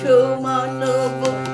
সমানব